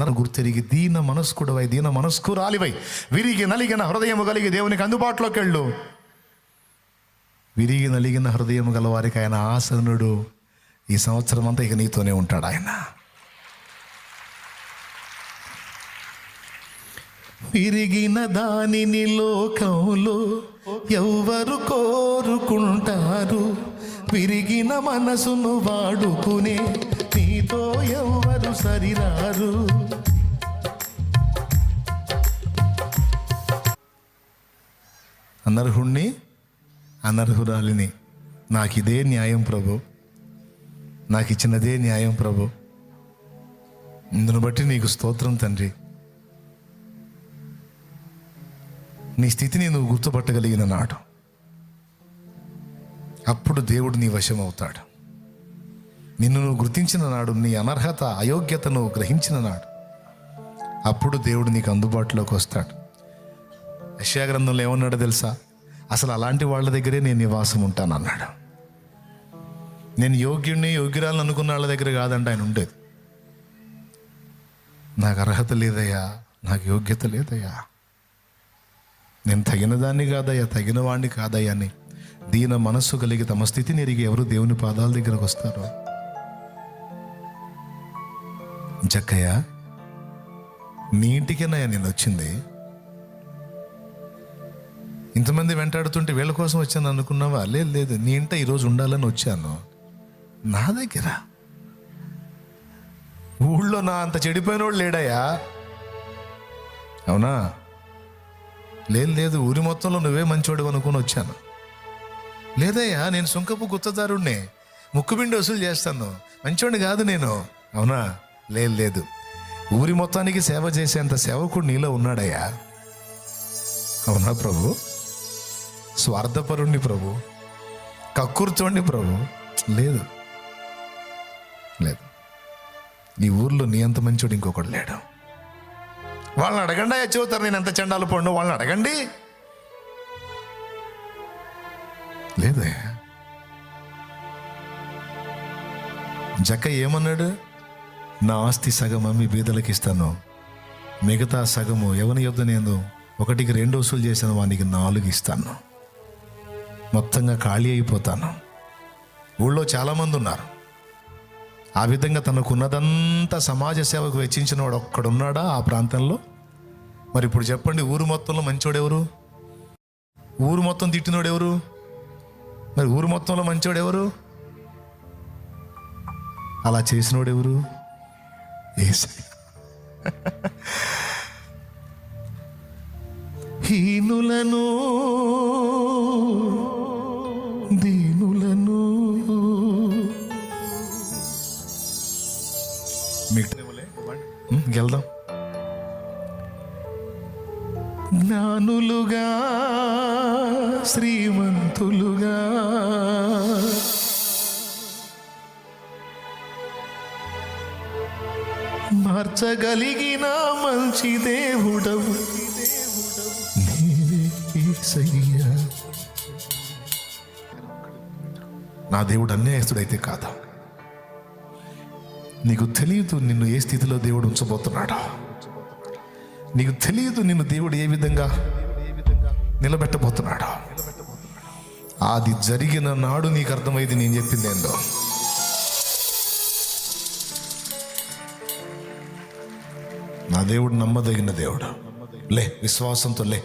నన్ను గుర్తెరిగి దీన మనస్కుడవై దీన మనస్కురాలివై విరిగి నలిగిన హృదయము కలిగి దేవునికి అందుబాటులోకి వెళ్ళు విరిగి నలిగిన హృదయం గల వారికి ఆయన ఆసనుడు. ఈ సంవత్సరం అంతా ఇక నీతోనే ఉంటాడు ఆయన. విరిగిన దానిని లోకంలో ఎవ్వరు కోరుకుంటారు. విరిగిన మనసును వాడుకునే నీతో ఎవ్వరు సరిరారు. అనర్హుణ్ణి అనర్హురాలిని. నాకు ఇదే న్యాయం ప్రభు. నాకు ఇచ్చినదే న్యాయం ప్రభు. ఇందును బట్టి నీకు స్తోత్రం తండ్రి. నీ స్థితిని నువ్వు గుర్తుపట్టగలిగిన నాడు. అప్పుడు దేవుడు నీ వశం అవుతాడు నిన్ను నువ్వు గుర్తించిన నాడు నీ అనర్హత అయోగ్యతను గ్రహించిన నాడు. అప్పుడు దేవుడు నీకు అందుబాటులోకి వస్తాడు. యెషయా గ్రంథంలో ఏమన్నాడో తెలుసా? అసలు అలాంటి వాళ్ళ దగ్గరే నేను నివాసం ఉంటాను అన్నాడు. నేను యోగ్యుడిని యోగ్యురాలను అనుకున్న వాళ్ళ దగ్గర కాదంట ఆయన ఉండేది. నాకు అర్హత లేదయ్యా నాకు యోగ్యత లేదయ్యా. నేను తగిన దాన్ని కాదయ్యా తగిన వాడిని కాదయ్యా అని దీన మనస్సు కలిగి తమ స్థితిని ఎరిగి ఎవరు దేవుని పాదాల దగ్గరకు వస్తారో జక్కయ్య నీ ఇంటికేనయ్యా నేను వచ్చింది. ఇంతమంది వెంటాడుతుంటే వీళ్ళ కోసం వచ్చాను అనుకున్నావా? లేదు లేదు నీ ఇంట ఈరోజు ఉండాలని వచ్చాను. నా దగ్గర? ఊళ్ళో నా అంత చెడిపోయినోడు లేడయ్యా. అవునా? లేదు లేదు ఊరి మొత్తంలో నువ్వే మంచోడు అనుకుని వచ్చాను. లేదయ్యా నేను సుంకపు గుత్తదారుణ్ణి. ముక్కుబిండి వసూలు చేస్తాను. మంచోడిని కాదు నేను. అవునా? లేదు లేదు. ఊరి మొత్తానికి సేవ చేసేంత సేవకుడు నీలో ఉన్నాడయ్యా. అవునా ప్రభు? స్వార్థపరుణ్ణి ప్రభు. కక్కుర్చోండి ప్రభు. లేదు. లేదు. నీ ఊర్లో నీ అంత మంచోడు ఇంకొకడు లేడు. వాళ్ళని అడగండి అయ్యా చెబుతారు నేను ఎంత చెండాలు పండు వాళ్ళని అడగండి. లేదయ్యా. జక్క ఏమన్నాడు? నా ఆస్తి సగం అమ్మి బీదలకు ఇస్తాను మిగతా సగము ఎవరి యొద్ నేను? ఒకటికి రెండు వసూలు చేసిన వానికి నాలుగు ఇస్తాను. మొత్తంగా ఖాళీ అయిపోతాను. ఊళ్ళో చాలామంది ఉన్నారు. ఆ విధంగా తనకున్నదంతా సమాజ సేవకు వెచ్చించిన వాడు ఒక్కడున్నాడా ఆ ప్రాంతంలో? మరి ఇప్పుడు చెప్పండి ఊరు మొత్తంలో మంచోడెవరు? ఊరు మొత్తం తిట్టినోడు ఎవరు మరి ఊరు మొత్తంలో మంచోడెవరు? అలా చేసినోడెవరు? ఎవరు హీనులను దీనులను. వెళ్దాం. జ్ఞానులుగా శ్రీమంతులుగా. మార్చగలిగిన మంచి దేవుడవు. నా దేవుడు అన్యాయస్తుడైతే కాదా? నీకు తెలియదు నిన్ను ఏ స్థితిలో దేవుడు ఉంచబోతున్నాడా. నీకు తెలియదు నిన్ను దేవుడు ఏ విధంగా నిలబెట్టబోతున్నాడా. అది జరిగిన నాడు నీకు అర్థమైంది నేను చెప్పింది ఏందో. నా దేవుడు నమ్మదగిన దేవుడు. లే విశ్వాసంతో లే.